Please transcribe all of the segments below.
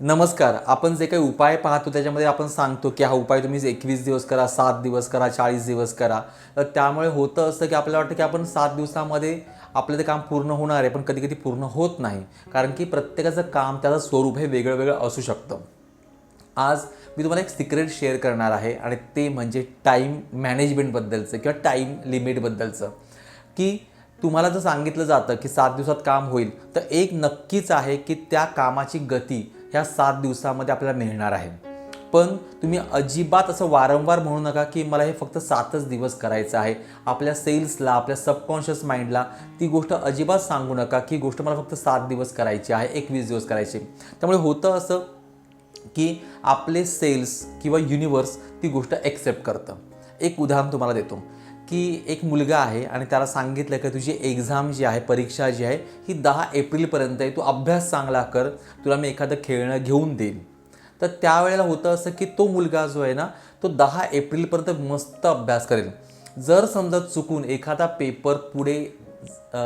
नमस्कार आपण जे काही उपाय पाहतो त्याच्यामध्ये आपण सांगतो की हा उपाय तुम्ही एकवीस दिवस करा सात दिवस करा चाळीस दिवस करा. तर त्यामुळे होतं असं की आपल्याला वाटतं की आपण सात दिवसामध्ये आपलं ते काम पूर्ण होणार आहे पण कधी कधी पूर्ण होत नाही. कारण की प्रत्येकाचं काम त्याचं स्वरूप हे वेगळं वेगळं असू शकतं. आज मी तुम्हाला एक सिक्रेट शेअर करणार आहे आणि ते म्हणजे टाईम मॅनेजमेंटबद्दलचं किंवा टाईम लिमिटबद्दलचं की तुम्हाला जर सांगितलं जातं की सात दिवसात काम होईल तर एक नक्कीच आहे की त्या कामाची गती ह्या सात दिवसामध्ये आपल्याला मिळणार आहे. पण तुम्ही अजिबात असं वारंवार म्हणू नका की मला हे फक्त सातच दिवस करायचं आहे. आपल्या सेल्सला आपल्या सबकॉन्शियस माइंडला ती गोष्ट अजिबात सांगू नका की गोष्ट मला फक्त सात दिवस करायची आहे एकवीस दिवस करायची. त्यामुळे होतं असं की आपले सेल्स किंवा युनिवर्स ती गोष्ट ॲक्सेप्ट करतं. एक उदाहरण तुम्हाला देतो. की एक मुलगा आहे आणि त्याला सांगितलं की तुझी एक्झाम जी आहे परीक्षा जी आहे ही दहा एप्रिलपर्यंत आहे. तू अभ्यास चांगला कर तुला मी एखादं खेळणं घेऊन देईन. तर त्यावेळेला होतं असं की तो मुलगा जो आहे ना तो दहा एप्रिलपर्यंत मस्त अभ्यास करेल. जर समजा चुकून एखादा पेपर पुढे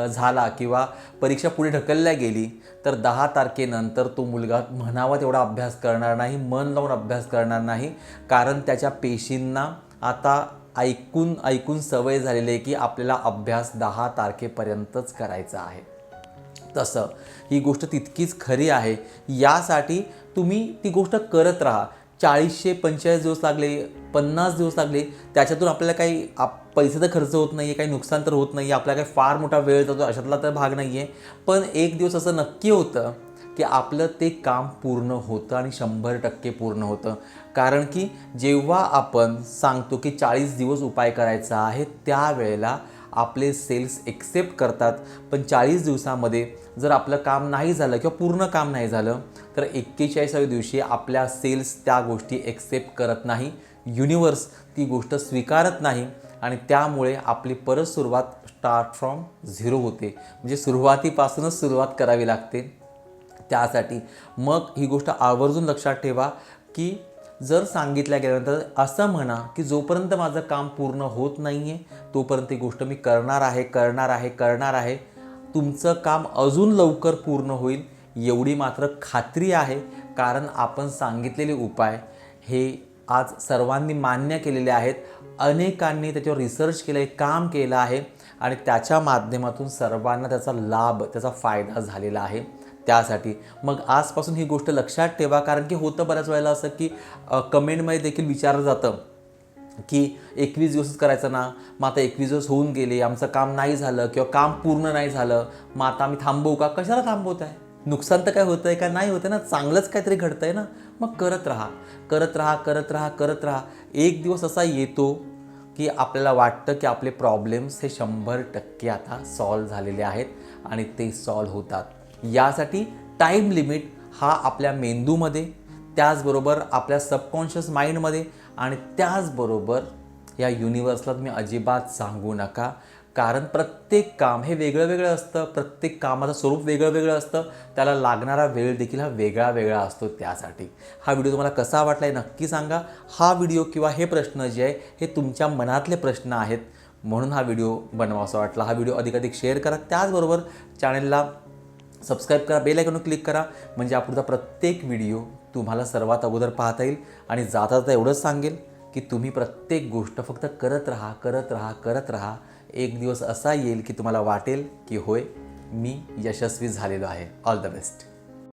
झाला किंवा परीक्षा पुढे ढकलल्या गेली तर दहा तारखेनंतर तो मुलगा म्हणावा तेवढा अभ्यास करणार नाही मन लावून अभ्यास करणार नाही. कारण त्याच्या पेशींना आता ऐकून ऐकून सवय झालेली आहे की आपल्याला अभ्यास दहा तारखेपर्यंतच करायचा आहे. तसं ही गोष्ट तितकीच खरी आहे. यासाठी तुम्ही ती गोष्ट करत राहा. चाळीसशे पंचेचाळीस दिवस लागले पन्नास दिवस लागले त्याच्यातून आपल्याला काही आप पैसे तर खर्च होत नाही आहे काही नुकसान तर होत नाही आहे आपल्याला काही फार मोठा वेळ जातो अशातला तर भाग नाही आहे पण एक दिवस असं नक्की होतं की आपलं ते काम पूर्ण होतं आणि शंभर टक्के पूर्ण होतं. कारण की जेव्हा आपण सांगतो की चाळीस दिवस उपाय करायचा आहे त्यावेळेला आपले सेल्स एक्सेप्ट करतात. पण चाळीस दिवसामध्ये जर आपलं काम नाही झालं किंवा पूर्ण काम नाही झालं तर एक्केचाळीसाव्या दिवशी आपल्या सेल्स त्या गोष्टी एक्सेप्ट करत नाही. युनिवर्स ती गोष्ट स्वीकारत नाही आणि त्यामुळे आपली परत सुरुवात स्टार्ट फ्रॉम झिरो होते. म्हणजे सुरुवातीपासूनच सुरुवात करावी लागते. त्यासाठी. मग ही गोष्ट आवर्जून लक्षात ठेवा की जर सांगितल्या गेल्यानंतर असं म्हणा की जोपर्यंत माझं काम पूर्ण होत नाही आहे तोपर्यंत ही गोष्ट मी करणार आहे करणार आहे करणार आहे. तुमचं काम अजून लवकर पूर्ण होईल एवढी मात्र खात्री आहे. कारण आपण सांगितलेले उपाय हे आज सर्वांनी मान्य केलेले आहेत. अनेकांनी त्याच्यावर रिसर्च केलं आहे काम केलं आहे आणि त्याच्या माध्यमातून सर्वांना त्याचा लाभ त्याचा फायदा झालेला आहे. त्यासाठी. मग आजपासून ही गोष्ट लक्षात ठेवा कारण की होतं बऱ्याच वेळेला असं की कमेंटमध्ये देखील विचारलं जातं की एकवीस दिवसच करायचं ना? मग आता एकवीस दिवस होऊन गेले आमचं काम नाही झालं किंवा काम पूर्ण नाही झालं मग आता आम्ही थांबवू का? कशाला थांबवत आहे नुकसान तर काय होतं आहे का नाही होतं ना? चांगलंच काहीतरी घडतं आहे ना? मग करत राहा. करत राहा करत राहा करत राहा. एक दिवस असा येतो की आपल्याला वाटतं की आपले प्रॉब्लेम्स हे शंभर टक्के आता सॉल्व झालेले आहेत आणि ते सॉल्व होतात. यासाठी टाईम लिमिट हा आपल्या मेंदूमध्ये त्याचबरोबर आपल्या सबकॉन्शियस माइंडमध्ये आणि त्याचबरोबर या युनिवर्सला तुम्ही अजिबात सांगू नका. कारण प्रत्येक काम हे वेगळं वेगळं असतं. प्रत्येक कामाचं स्वरूप वेगळं वेगळं असतं. त्याला लागणारा वेळ देखील हा वेगळा वेगळा असतो त्यासाठी. हा व्हिडिओ तुम्हाला कसा वाटला आहे नक्की सांगा. हा व्हिडिओ किंवा हे प्रश्न जे आहे हे तुमच्या मनातले प्रश्न आहेत. म्हणून हा व्हिडिओ बनवासा वाटला. हा व्हिडिओ अधिक अधिक शेअर करा. त्याचबरोबर चॅनलला सबस्क्राईब करा बेल आयकॉनवर क्लिक करा. म्हणजे आपुढचा प्रत्येक व्हिडिओ तुम्हाला सर्वात अगोदर पाहता येईल. आणि जाता जाता एवढंच सांगेल की तुम्ही प्रत्येक गोष्ट फक्त करत राहा करत राहा करत राहा. एक दिवस असा येईल की तुम्हाला वाटेल की होय मी यशस्वी झालेलो आहे. All the best